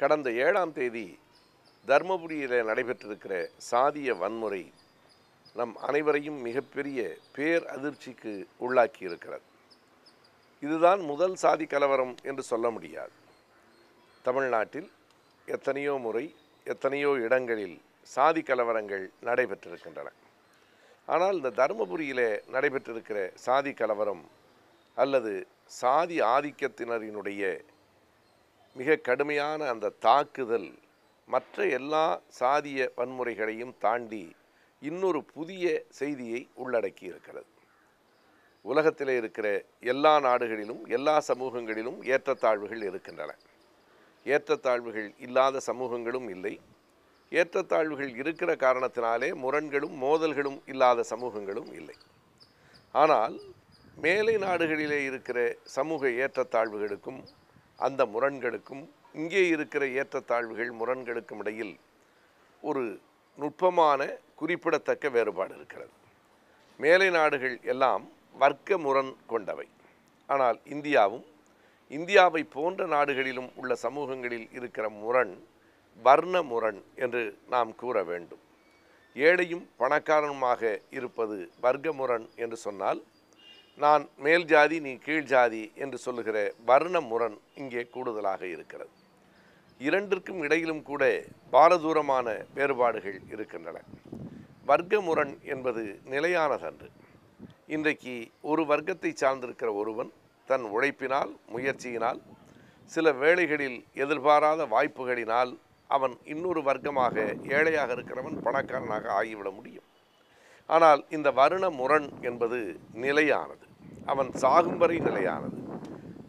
கடந்த ஏழாம் தேதி தர்மபுரியில் நடைபெற்றிருக்கிற சாதிய வன்முறை நம் அனைவரையும் மிகப்பெரிய பேர் அதிர்ச்சிக்கு உள்ளாக்கி இருக்கிறது. இதுதான் முதல் சாதி கலவரம் என்று சொல்ல முடியாது. தமிழ்நாட்டில் எத்தனையோ முறை எத்தனையோ இடங்களில் சாதி கலவரங்கள் நடைபெற்றிருக்கின்றன. ஆனால் இந்த தருமபுரியில் நடைபெற்றிருக்கிற சாதி கலவரம் அல்லது சாதி ஆதிக்கத்தினரினுடைய மிக கடுமையான அந்த தாக்குதல் மற்ற எல்லா சாதிய வன்முறைகளையும் தாண்டி இன்னொரு புதிய செய்தியை உள்ளடக்கி இருக்கிறது உலகத்திலே இருக்கிற எல்லா நாடுகளிலும் எல்லா சமூகங்களிலும் ஏற்றத்தாழ்வுகள் இருக்கின்றன. ஏற்றத்தாழ்வுகள் இல்லாத சமூகங்களும் இல்லை. ஏற்றத்தாழ்வுகள் இருக்கிற காரணத்தினாலே முரண்களும் மோதல்களும் இல்லாத சமூகங்களும் இல்லை. ஆனால் மேலை நாடுகளிலே இருக்கிற சமூக ஏற்றத்தாழ்வுகளுக்கும் அந்த முரண்களுக்கும் இங்கே இருக்கிற ஏற்றத்தாழ்வுகள் முரண்களுக்கும் இடையில் ஒரு நுட்பமான குறிப்பிடத்தக்க வேறுபாடு இருக்கிறது. மேலை நாடுகள் எல்லாம் வர்க்க முரண் கொண்டவை. ஆனால் இந்தியாவும் இந்தியாவை போன்ற நாடுகளிலும் உள்ள சமூகங்களில் இருக்கிற முரண் வர்ண முரண் என்று நாம் கூற வேண்டும். ஏழையும் பணக்காரனுமாக இருப்பது வர்க்க முரண் என்று சொன்னால் நான் மேல் ஜாதி நீ கீழ் ஜாதி என்று சொல்லுகிற வர்ண முரண் இங்கே கூடுதலாக இருக்கிறது. இரண்டிற்கும் இடையிலும் கூட பாரதூரமான வேறுபாடுகள் இருக்கின்றன. வர்க்க முரண் என்பது நிலையானதன்று. இன்றைக்கு ஒரு வர்க்கத்தை சார்ந்திருக்கிற ஒருவன் தன் உழைப்பினால் முயற்சியினால் சில வேளைகளில் எதிர்பாராத வாய்ப்புகளினால் அவன் இன்னொரு வர்க்கமாக ஏழையாக இருக்கிறவன் பணக்காரனாக ஆகிவிட முடியும். ஆனால் இந்த வருண முரண் என்பது நிலையானது. அவன் சாகும் வரை நிலையானது.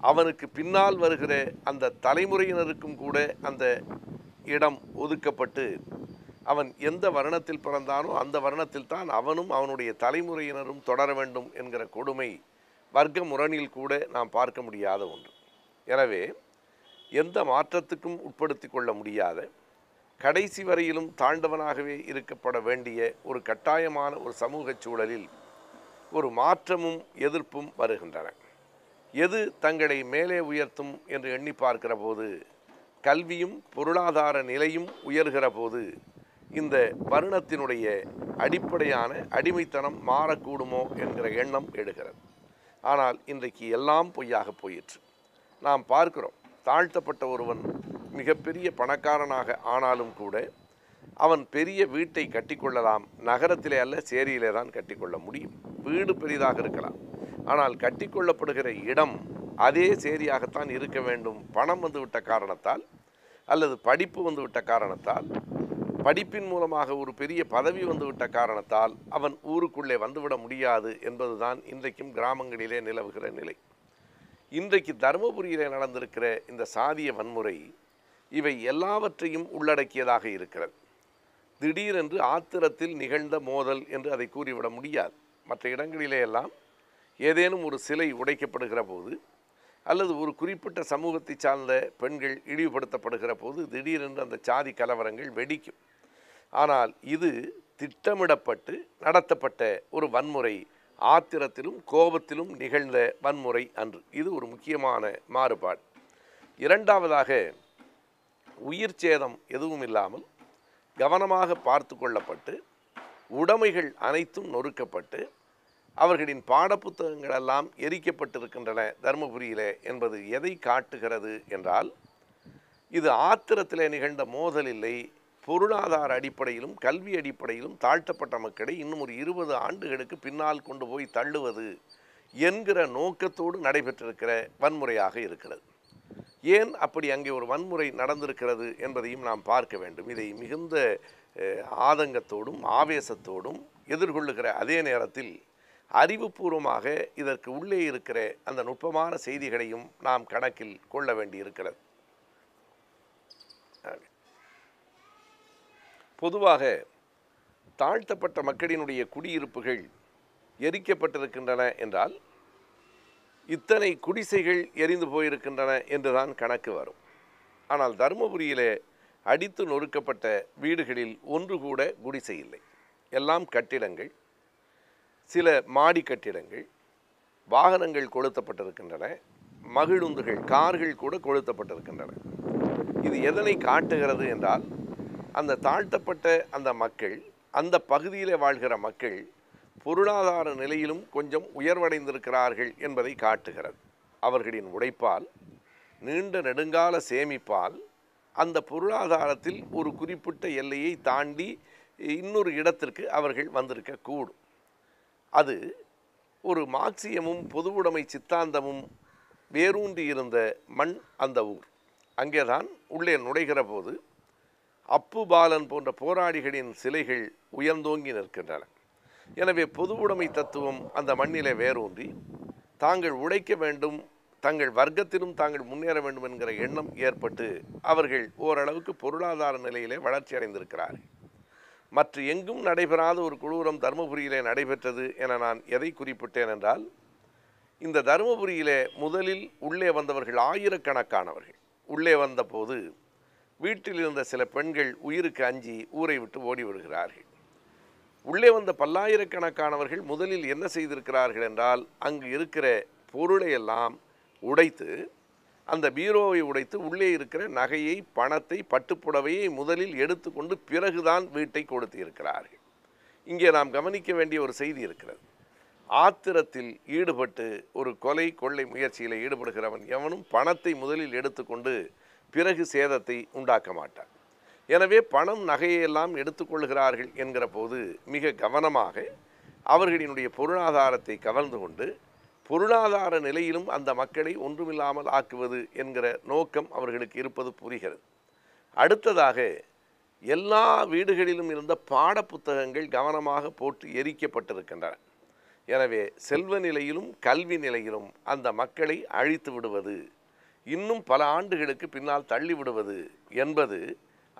அவனுக்கு பின்னால் வருகிற அந்த தலைமுறையினருக்கும் கூட அந்த இடம் ஒதுக்கப்பட்டு அவன் எந்த வருணத்தில் பிறந்தானோ அந்த வருணத்தில் தான் அவனும் அவனுடைய தலைமுறையினரும் தொடர வேண்டும் என்கிற கொடுமை வர்க்க முரணில் கூட நாம் பார்க்க முடியாத ஒன்று. எனவே எந்த மாற்றத்துக்கும் உட்படுத்தி கொள்ள முடியாத கடைசி வரையிலும் தாண்டவனாகவே இருக்கப்பட வேண்டிய ஒரு கட்டாயமான ஒரு சமூக சூழலில் ஒரு மாற்றமும் எதிர்ப்பும் வருகின்றன. எது தங்களை மேலே உயர்த்தும் என்று எண்ணி பார்க்கிற போது கல்வியும் பொருளாதார நிலையும் உயர்கிற போது இந்த வருணத்தினுடைய அடிப்படையான அடிமைத்தனம் மாறக்கூடுமோ என்கிற எண்ணம் எடுகிறது ஆனால் இன்றைக்கு எல்லாம் பொய்யாக போயிற்று. நாம் பார்க்கிறோம் தாழ்த்தப்பட்ட ஒருவன் மிகப்பெரிய பணக்காரனாக ஆனாலும் கூட அவன் பெரிய வீட்டை கட்டிக்கொள்ளலாம். நகரத்திலே அல்ல சேரியிலே தான் கட்டிக்கொள்ள முடியும். வீடு பெரிதாக இருக்கலாம். ஆனால் கட்டிக்கொள்ளப்படுகிற இடம் அதே சேரியாகத்தான் இருக்க வேண்டும். பணம் வந்துவிட்ட காரணத்தால் அல்லது படிப்பு வந்துவிட்ட காரணத்தால் படிப்பின் மூலமாக ஒரு பெரிய பதவி வந்துவிட்ட காரணத்தால் அவன் ஊருக்குள்ளே வந்துவிட முடியாது என்பதுதான் இன்றைக்கும் கிராமங்களிலே நிலவுகிற நிலை. இன்றைக்கு தருமபுரியிலே நடந்திருக்கிற இந்த சாதிய வன்முறை இவை எல்லாவற்றையும் உள்ளடக்கியதாக இருக்கிறது. திடீரென்று ஆத்திரத்தில் நிகழ்ந்த மோதல் என்று அதை கூறிவிட முடியாது. மற்ற இடங்களிலே எல்லாம் ஏதேனும் ஒரு சிலை உடைக்கப்படுகிற போது அல்லது ஒரு குறிப்பிட்ட சமூகத்தை சார்ந்த பெண்கள் இழிவுபடுத்தப்படுகிற போது திடீரென்று அந்த சாதி கலவரங்கள் வெடிக்கும். ஆனால் இது திட்டமிடப்பட்டு நடத்தப்பட்ட ஒரு வன்முறை. ஆத்திரத்திலும் கோபத்திலும் நிகழ்ந்த வன்முறை அன்று. இது ஒரு முக்கியமான மாறுபாடு. இரண்டாவதாக உயிர் சேதம் எதுவும் இல்லாமல் கவனமாக பார்த்து கொள்ளப்பட்டு உடைமைகள் அனைத்தும் நொறுக்கப்பட்டு அவர்களின் பாடப்புத்தகங்கள் எல்லாம் எரிக்கப்பட்டிருக்கின்றன தருமபுரியிலே என்பது எதை காட்டுகிறது என்றால் இது ஆத்திரத்தில் நிகழ்ந்த மோதல் இல்லை. பொருளாதார அடிப்படையிலும் கல்வி அடிப்படையிலும் தாழ்த்தப்பட்ட மக்களை இன்னும் ஒரு இருபது ஆண்டுகளுக்கு பின்னால் கொண்டு போய் தள்ளுவது என்கிற நோக்கத்தோடு நடைபெற்றிருக்கிற வன்முறையாக இருக்கிறது. ஏன் அப்படி அங்கே ஒரு வன்முறை நடந்திருக்கிறது என்பதையும் நாம் பார்க்க வேண்டும். இதை மிகுந்த ஆதங்கத்தோடும் ஆவேசத்தோடும் எதிர்கொள்ளுகிற அதே நேரத்தில் அறிவுபூர்வமாக இதற்கு உள்ளே இருக்கிற அந்த நுட்பமான செய்திகளையும் நாம் கணக்கில் கொள்ள வேண்டியிருக்கிறது. பொதுவாக தாழ்த்தப்பட்ட மக்களினுடைய குடியிருப்புகள் எரிக்கப்பட்டிருக்கின்றன என்றால் இத்தனை குடிசைகள் எரிந்து போயிருக்கின்றன என்றுதான் கணக்கு வரும். ஆனால் தருமபுரியிலே அடித்து நொறுக்கப்பட்ட வீடுகளில் ஒன்று கூட குடிசை இல்லை. எல்லாம் கட்டிடங்கள் சில மாடி கட்டிடங்கள் வாகனங்கள் கொளுத்தப்பட்டிருக்கின்றன மகிழுந்துகள் கார்கள் கூட கொளுத்தப்பட்டிருக்கின்றன. இது எதனை காட்டுகிறது என்றால் அந்த தாழ்த்தப்பட்ட அந்த மக்கள் அந்த பகுதியில் வாழ்கிற மக்கள் பொருளாதார நிலையிலும் கொஞ்சம் உயர்வடைந்திருக்கிறார்கள் என்பதை காட்டுகிறது. அவர்களின் உழைப்பால் நீண்ட நெடுங்கால சேமிப்பால் அந்த பொருளாதாரத்தில் ஒரு குறிப்பிட்ட எல்லையை தாண்டி இன்னொரு இடத்திற்கு அவர்கள் வந்திருக்க கூடும் அது ஒரு மார்க்சியமும் பொதுவுடைமை சித்தாந்தமும் வேரூன்றி இருந்த மண் அந்த ஊர். அங்கேதான் உள்ளே நுழைகிற போது அப்பு பாலன் போன்ற போராளிகளின் சிலைகள் உயர்ந்தோங்கி நிற்கின்றன. எனவே பொதுவுடைமை தத்துவம் அந்த மண்ணிலே வேரூன்றி தாங்கள் உழைக்க வேண்டும் தங்கள் வர்க்கத்திலும் தாங்கள் முன்னேற வேண்டும் என்கிற எண்ணம் ஏற்பட்டு அவர்கள் ஓரளவுக்கு பொருளாதார நிலையிலே வளர்ச்சி அடைந்திருக்கிறார்கள். மற்ற எங்கும் நடைபெறாத ஒரு குழூரம் தருமபுரியிலே நடைபெற்றது என நான் எதை குறிப்பிட்டேன் என்றால் இந்த தருமபுரியிலே முதலில் உள்ளே வந்தவர்கள் ஆயிரக்கணக்கானவர்கள். உள்ளே வந்தபோது வீட்டில் இருந்த சில பெண்கள் உயிருக்கு அஞ்சி ஊரை விட்டு ஓடி வருகிறார்கள் உள்ளே வந்த பல்லாயிரக்கணக்கானவர்கள் முதலில் என்ன செய்திருக்கிறார்கள் என்றால் அங்கு இருக்கிற பொருளை எல்லாம் உடைத்து அந்த பீரோவை உடைத்து உள்ளே இருக்கிற நகையை பணத்தை பட்டுப்புடவையை முதலில் எடுத்துக்கொண்டு பிறகுதான் வீட்டை கொடுத்திருக்கிறார்கள். இங்கே நாம் கவனிக்க வேண்டிய ஒரு செய்தி இருக்கிறது. ஆத்திரத்தில் ஈடுபட்டு ஒரு கொலை கொள்ளை முயற்சியில் ஈடுபடுகிறவன் எவனும் பணத்தை முதலில் எடுத்துக்கொண்டு பிறகு சேதத்தை உண்டாக்க மாட்டான். எனவே பணம் நகையெல்லாம் எடுத்துக்கொள்கிறார்கள் என்கிற போது மிக கவனமாக அவர்களினுடைய பொருளாதாரத்தை கவர்ந்து கொண்டு பொருளாதார நிலையிலும் அந்த மக்களை ஒன்றுமில்லாமல் ஆக்குவது என்கிற நோக்கம் அவர்களுக்கு இருப்பது புரிகிறது. அடுத்ததாக எல்லா வீடுகளிலும் இருந்த பாடப்புத்தகங்கள் கவனமாக போட்டு எரிக்கப்பட்டிருக்கின்றன. எனவே செல்வ நிலையிலும் கல்வி நிலையிலும் அந்த மக்களை அழித்து விடுவது இன்னும் பல ஆண்டுகளுக்கு பின்னால் தள்ளிவிடுவது என்பது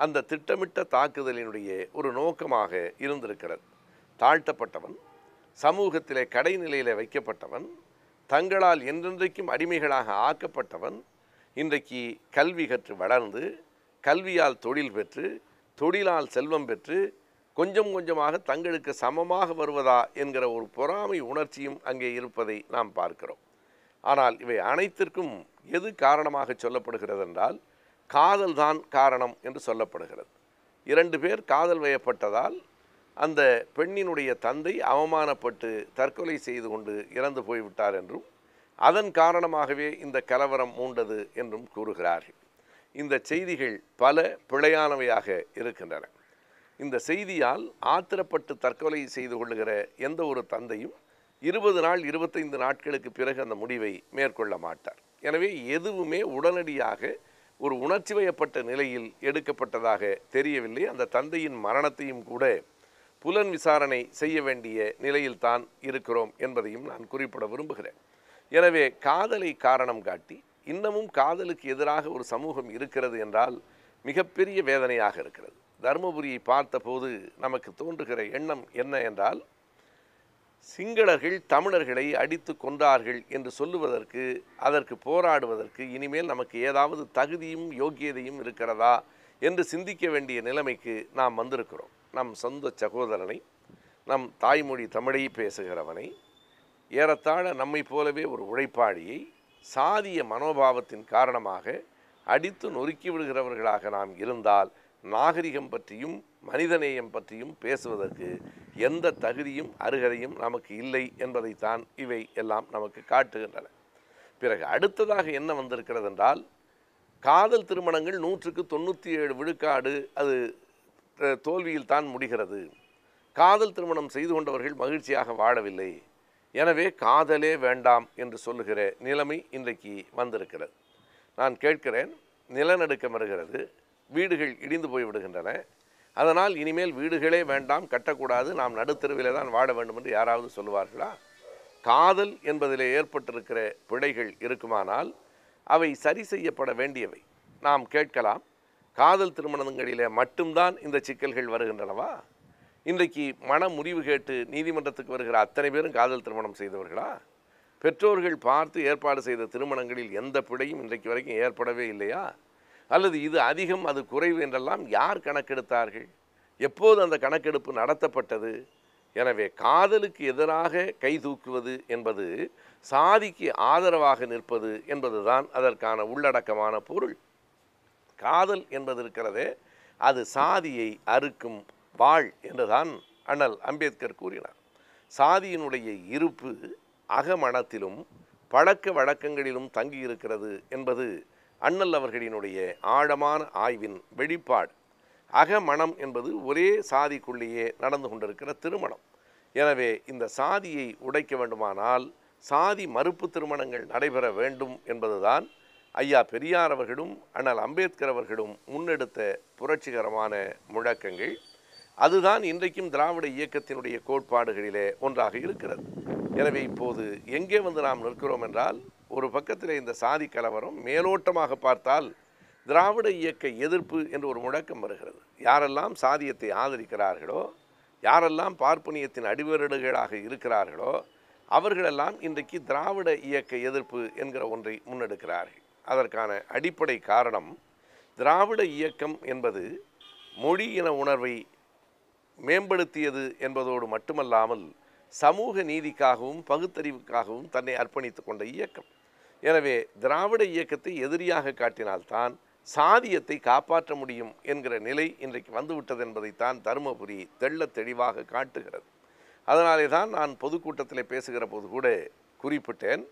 அந்த திட்டமிட்ட தாக்குதலினுடைய ஒரு நோக்கமாக இருந்திருக்கிறது. தாழ்த்தப்பட்டவன் சமூகத்திலே கடைநிலையில் வைக்கப்பட்டவன் தங்களால் என்றென்றைக்கும் அடிமைகளாக ஆக்கப்பட்டவன் இன்றைக்கு கல்வி கற்று வளர்ந்து கல்வியால் தொழில் பெற்று தொழிலால் செல்வம் பெற்று கொஞ்சம் கொஞ்சமாக தங்களுக்கு சமமாக வருவதா என்கிற ஒரு பொறாமை உணர்ச்சியும் அங்கே இருப்பதை நாம் பார்க்கிறோம். ஆனால் இவை அனைத்திற்கும் எது காரணமாக சொல்லப்படுகிறது என்றால் காதல் தான் காரணம் என்று சொல்லப்படுகிறது. இரண்டு பேர் காதல் வயப்பட்டதால் அந்த பெண்ணினுடைய தந்தை அவமானப்பட்டு தற்கொலை செய்து கொண்டு இறந்து போய்விட்டார் என்றும் அதன் காரணமாகவே இந்த கலவரம் மூண்டது என்றும் கூறுகிறார்கள். இந்த செய்திகள் பல பிழையானவையாக இருக்கின்றன. இந்த செய்தியால் ஆத்திரப்பட்டு தற்கொலை செய்து கொள்ளுகிற எந்த ஒரு தந்தையும் இருபது நாள் இருபத்தைந்து நாட்களுக்கு பிறகு அந்த முடிவை மேற்கொள்ள மாட்டார். எனவே எதுவுமே உடனடியாக ஒரு உணர்ச்சி வயப்பட்ட நிலையில் எடுக்கப்பட்டதாக தெரியவில்லை. அந்த தந்தையின் மரணத்தையும் கூட புலன் விசாரணை செய்ய வேண்டிய நிலையில் தான் இருக்கிறோம் என்பதையும் நான் குறிப்பிட விரும்புகிறேன். எனவே காதலை காரணம் காட்டி இன்னமும் காதலுக்கு எதிராக ஒரு சமூகம் இருக்கிறது என்றால் மிகப்பெரிய வேதனையாக இருக்கிறது. தருமபுரியை பார்த்தபோது நமக்கு தோன்றுகிற எண்ணம் என்ன என்றால் சிங்களர்கள் தமிழர்களை அடித்து கொன்றார்கள் என்று சொல்லுவதற்கு அதற்கு போராடுவதற்கு இனிமேல் நமக்கு ஏதாவது தகுதியும் யோக்கியதையும் இருக்கிறதா என்று சிந்திக்க வேண்டிய நிலைமைக்கு நாம் வந்திருக்கிறோம். நம் சொந்த சகோதரனை நம் தாய்மொழி தமிழை பேசுகிறவனை ஏறத்தாழ நம்மை போலவே ஒரு உழைப்பாளியை சாதிய மனோபாவத்தின் காரணமாக அடித்து நொறுக்கி விடுகிறவர்களாக நாம் இருந்தால் நாகரிகம் பற்றியும் மனிதநேயம் பற்றியும் பேசுவதற்கு எந்த தகுதியும் அருகதையும் நமக்கு இல்லை என்பதைத்தான் இவை எல்லாம் நமக்கு காட்டுகின்றன. பிறகு அடுத்ததாக என்ன வந்திருக்கிறது என்றால் காதல் திருமணங்கள் நூற்றுக்கு தொண்ணூற்றி ஏழு விழுக்காடு அது தோல்வியில் தான் முடிகிறது. காதல் திருமணம் செய்து கொண்டவர்கள் மகிழ்ச்சியாக வாழவில்லை. எனவே காதலே வேண்டாம் என்று சொல்லுகிற நிலைமை இன்றைக்கு வந்திருக்கிறது. நான் கேட்கிறேன் நிலநடுக்கம் வருகிறது வீடுகள் இடிந்து போய் விடுகின்றன. அதனால் இனிமேல் வீடுகளே வேண்டாம் கட்டக்கூடாது. நாம் நடுத்தருவிலே தான் வாழ வேண்டும் என்று யாராவது சொல்லுவார்களா? காதல் என்பதிலே ஏற்பட்டிருக்கிற பிழைகள் இருக்குமானால் அவை சரி செய்யப்பட வேண்டியவை. நாம் கேட்கலாம் காதல் திருமணங்களிலே மட்டும்தான் இந்த சிக்கல்கள் வருகின்றனவா? இன்றைக்கு மன முறிவு கேட்டு நீதிமன்றத்துக்கு வருகிற அத்தனை பேரும் காதல் திருமணம் செய்தவர்களா? பெற்றோர்கள் பார்த்து ஏற்பாடு செய்த திருமணங்களில் எந்த பிழையும் இன்றைக்கு வரைக்கும் ஏற்படவே இல்லையா? அல்லது இது அதிகம் அது குறைவு என்றெல்லாம் யார் கணக்கெடுத்தார்கள்? எப்போது அந்த கணக்கெடுப்பு நடத்தப்பட்டது? எனவே காதலுக்கு எதிராக கை தூக்குவது என்பது சாதிக்கு ஆதரவாக நிற்பது என்பதுதான் அதற்கான உள்ளடக்கமான பொருள். காதல் என்பது இருக்கிறதே அது சாதியை அறுக்கும் வாழ் என்றுதான் அண்ணல் அம்பேத்கர் கூறினார். சாதியினுடைய இருப்பு அகமணத்திலும் பழக்க வழக்கங்களிலும் தங்கியிருக்கிறது என்பது அண்ணல் அவர்களினுடைய ஆழமான ஆய்வின் வெளிப்பாடு. அகமணம் என்பது ஒரே சாதிக்குள்ளேயே நடந்து கொண்டிருக்கிற திருமணம். எனவே இந்த சாதியை உடைக்க வேண்டுமானால் சாதி மறுப்பு திருமணங்கள் நடைபெற வேண்டும் என்பதுதான் ஐயா பெரியார் அவர்களும் அண்ணல் அம்பேத்கர் அவர்களும் முன்னெடுத்த புரட்சிகரமான முழக்கங்கள். அதுதான் இன்றைக்கும் திராவிட இயக்கத்தினுடைய கோட்பாடுகளிலே ஒன்றாக இருக்கிறது. எனவே இப்போது எங்கே வந்து நாம் நிற்கிறோம் என்றால் ஒரு பக்கத்தில் இந்த சாதி கலவரம் மேலோட்டமாக பார்த்தால் திராவிட இயக்க எதிர்ப்பு என்று ஒரு முழக்கம் வருகிறது. யாரெல்லாம் சாதியத்தை ஆதரிக்கிறார்களோ யாரெல்லாம் பார்ப்பனியத்தின் அடிவருடுகளாக இருக்கிறார்களோ அவர்களெல்லாம் இன்றைக்கு திராவிட இயக்க எதிர்ப்பு என்கிற ஒன்றை முன்னெடுக்கிறார்கள். அதற்கான அடிப்படை காரணம் திராவிட இயக்கம் என்பது மொழி இன உணர்வை மேம்படுத்தியது என்பதோடு மட்டுமல்லாமல் சமூக நீதிக்காகவும் பகுத்தறிவுக்காகவும் தன்னை அர்ப்பணித்து கொண்ட இயக்கம். எனவே திராவிட இயக்கத்தை எதிரியாக காட்டினால்தான் சாதியத்தை காப்பாற்ற முடியும் என்கிற நிலை இன்றைக்கு வந்துவிட்டது என்பதைத்தான் தருமபுரி தெள்ளத் தெளிவாக காட்டுகிறது. அதனாலே தான் நான் பொதுக்கூட்டத்தில் பேசுகிற போது கூட குறிப்பிட்டேன்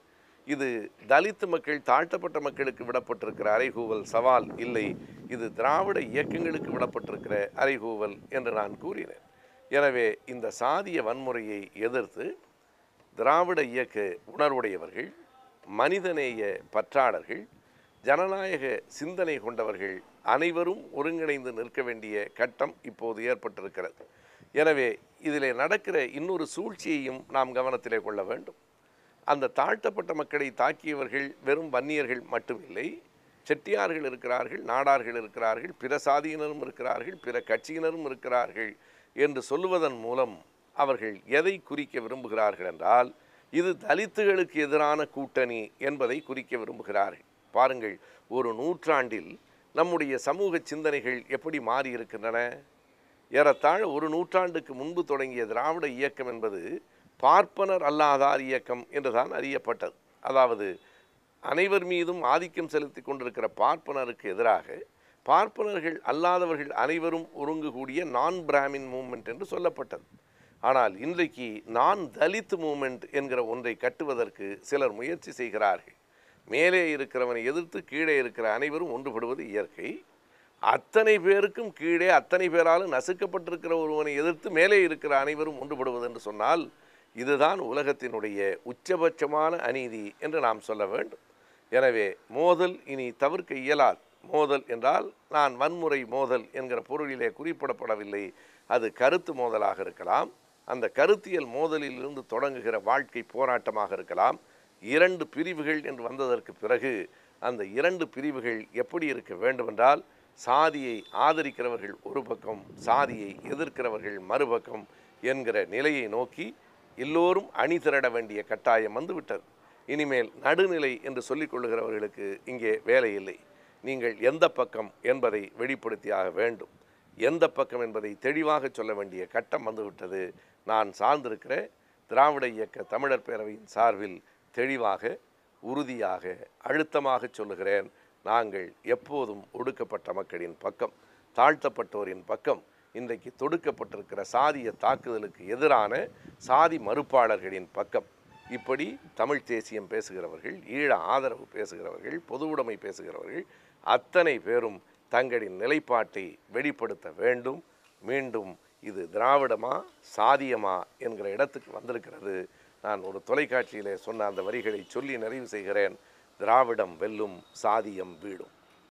இது தலித்து மக்கள் தாழ்த்தப்பட்ட மக்களுக்கு விடப்பட்டிருக்கிற அறைகூவல் சவால் இல்லை இது திராவிட இயக்கங்களுக்கு விடப்பட்டிருக்கிற அறைகூவல் என்று நான் கூறினேன். எனவே இந்த சாதிய வன்முறையை எதிர்த்து திராவிட இயக்க உணர்வுடையவர்கள் மனிதநேய பற்றாளர்கள் ஜனநாயக சிந்தனை கொண்டவர்கள் அனைவரும் ஒருங்கிணைந்து நிற்க வேண்டிய கட்டம் இப்போது ஏற்பட்டிருக்கிறது. எனவே இதில் நடக்கிற இன்னொரு சூழ்ச்சியையும் நாம் கவனத்திலே கொள்ள வேண்டும். அந்த தாழ்த்தப்பட்ட மக்களை தாக்கியவர்கள் வெறும் வன்னியர்கள் மட்டுமில்லை செட்டியார்கள் இருக்கிறார்கள் நாடார்கள் இருக்கிறார்கள் பிற சாதியினரும் இருக்கிறார்கள் பிற கட்சியினரும் இருக்கிறார்கள் என்று சொல்லுவதன் மூலம் அவர்கள் எதை குறிக்க விரும்புகிறார்கள் என்றால் இது தலித்துகளுக்கு எதிரான கூட்டணி என்பதை குறிக்க விரும்புகிறார்கள். பாருங்கள் ஒரு நூற்றாண்டில் நம்முடைய சமூக சிந்தனைகள் எப்படி மாறியிருக்கின்றன ஏறத்தாழ் ஏறத்தாழ ஒரு நூற்றாண்டுக்கு முன்பு தொடங்கிய திராவிட இயக்கம் என்பது பார்ப்பனர் அல்லாதார் இயக்கம் என்றுதான் அறியப்பட்டது. அதாவது அனைவர் மீதும் ஆதிக்கம் செலுத்தி கொண்டிருக்கிற பார்ப்பனருக்கு எதிராக பார்ப்பனர்கள் அல்லாதவர்கள் அனைவரும் ஒருங்குகூடிய நான் பிராமின் மூமெண்ட் என்று சொல்லப்பட்டது. ஆனால் இன்றைக்கு நான் தலித் மூமெண்ட் என்கிற ஒன்றை கட்டுவதற்கு சிலர் முயற்சி செய்கிறார்கள். மேலே இருக்கிறவனை எதிர்த்து கீழே இருக்கிற அனைவரும் ஒன்றுபடுவது இயற்கை. அத்தனை பேருக்கும் கீழே அத்தனை பேராலும் நசுக்கப்பட்டிருக்கிற ஒருவனை எதிர்த்து மேலே இருக்கிற அனைவரும் ஒன்றுபடுவது என்று சொன்னால் இதுதான் உலகத்தினுடைய உச்சபட்சமான அநீதி என்று நாம் சொல்ல வேண்டும். எனவே மோதல் இனி தவிர்க்க இயலாது. மோதல் என்றால் நான் வன்முறை மோதல் என்கிற பொருளிலே குறிப்பிடப்படவில்லை. அது கருத்து மோதலாக இருக்கலாம். அந்த கருத்தியல் மோதலில் இருந்து தொடங்குகிற வாழ்க்கை போராட்டமாக இருக்கலாம். இரண்டு பிரிவுகள் என்று வந்ததற்கு பிறகு அந்த இரண்டு பிரிவுகள் எப்படி இருக்க வேண்டுமென்றால் சாதியை ஆதரிக்கிறவர்கள் ஒரு பக்கம் சாதியை எதிர்க்கிறவர்கள் மறுபக்கம் என்கிற நிலையை நோக்கி எல்லோரும் அணி திரட வேண்டிய கட்டாயம் வந்துவிட்டது. இனிமேல் நடுநிலை என்று சொல்லிக் கொள்ளுகிறவர்களுக்கு இங்கே வேலை இல்லை. நீங்கள் எந்த பக்கம் என்பதை வெளிப்படுத்தியாக வேண்டும். எந்த பக்கம் என்பதை தெளிவாக சொல்ல வேண்டிய கட்டம் வந்துவிட்டது. நான் சார்ந்திருக்கிற திராவிட இயக்க தமிழர் பேரவையின் சார்பில் தெளிவாக உறுதியாக அழுத்தமாக சொல்லுகிறேன். நாங்கள் எப்போதும் ஒடுக்கப்பட்ட மக்களின் பக்கம் தாழ்த்தப்பட்டோரின் பக்கம் இன்றைக்கு தொடுக்கப்பட்டிருக்கிற சாதிய தாக்குதலுக்கு எதிரான சாதி மறுப்பாளர்களின் பக்கம். இப்படி தமிழ் தேசியம் பேசுகிறவர்கள் ஈழ ஆதரவு பேசுகிறவர்கள் பொது உடைமை பேசுகிறவர்கள் அத்தனை பேரும் தங்களின் நிலைப்பாட்டை வெளிப்படுத்த வேண்டும். மீண்டும் இது திராவிடமா சாதியமா என்கிற இடத்துக்கு வந்திருக்கிறது. நான் ஒரு தொலைக்காட்சியிலே சொன்ன அந்த வரிகளை சொல்லி நிறைவு செய்கிறேன். திராவிடம் வெல்லும் சாதியம் வீடும்.